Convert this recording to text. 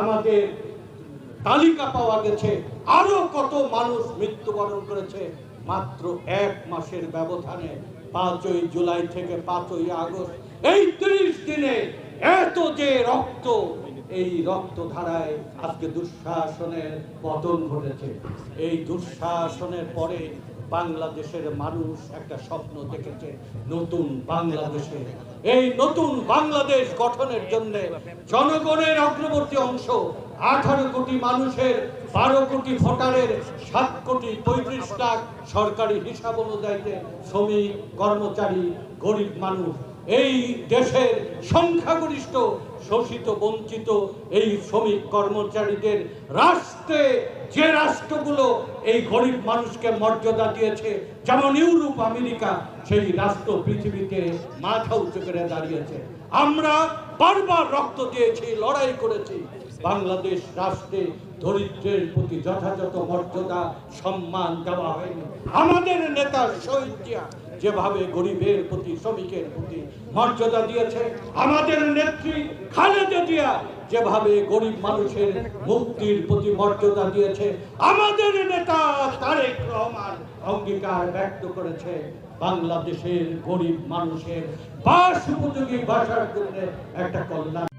আমাদের তালিকা পাওয়া গেছে, আরও কত মানুষ মৃত্যুবরণ করেছে, মাত্র এক মাসের ব্যবধানে পাঁচই জুলাই থেকে পাঁচই আগস্ট, এই ত্রিশ দিনে এত যে রক্ত, এই রক্ত ধারায় আজকে দুঃশাসনের পতন ঘটেছে। এই দুঃশাসনের পরে বাংলাদেশের মানুষ একটা স্বপ্ন দেখেছে, নতুন বাংলাদেশে। এই নতুন বাংলাদেশ গঠনের জন্য জনগণের অগ্রবর্তী অংশ, আঠারো কোটি মানুষের, বারো কোটি ভোটারের, সাত কোটি পঁয়ত্রিশ লাখ সরকারি হিসাব অনুযায়ীতে শ্রমিক, কর্মচারী, গরিব মানুষ। এই দেশের সংখ্যাগরিষ্ঠ শোষিত, বঞ্চিত এই শ্রমিক কর্মচারীদের রাষ্ট্রে যে রাষ্ট্রগুলো এই গরিব মানুষকে মর্যাদা দিয়েছে, যেমন ইউরোপ, আমেরিকা, সেই রাষ্ট্র পৃথিবীতে মাথা উঁচু করে দাঁড়িয়েছে। আমরা বারবার রক্ত দিয়েছি, লড়াই করেছি। বাংলাদেশ রাষ্ট্রে দরিদ্রের প্রতি যথাযথ মর্যাদা, সম্মান দেওয়া হয়নি। আমাদের নেতা শহীদ যেভাবে গরিবের প্রতি, শ্রমিকের প্রতি মর্যাদা দিয়েছে, আমাদের নেত্রী খালেদা জিয়া যেভাবে গরিব মানুষের মুক্তির প্রতি মর্যাদা দিয়েছে, আমাদের নেতা তারেক রহমান অঙ্গীকার ব্যক্ত করেছে, বাংলাদেশের গরিব মানুষের বাস উপযোগী ভাষার জন্য একটা কল্যাণ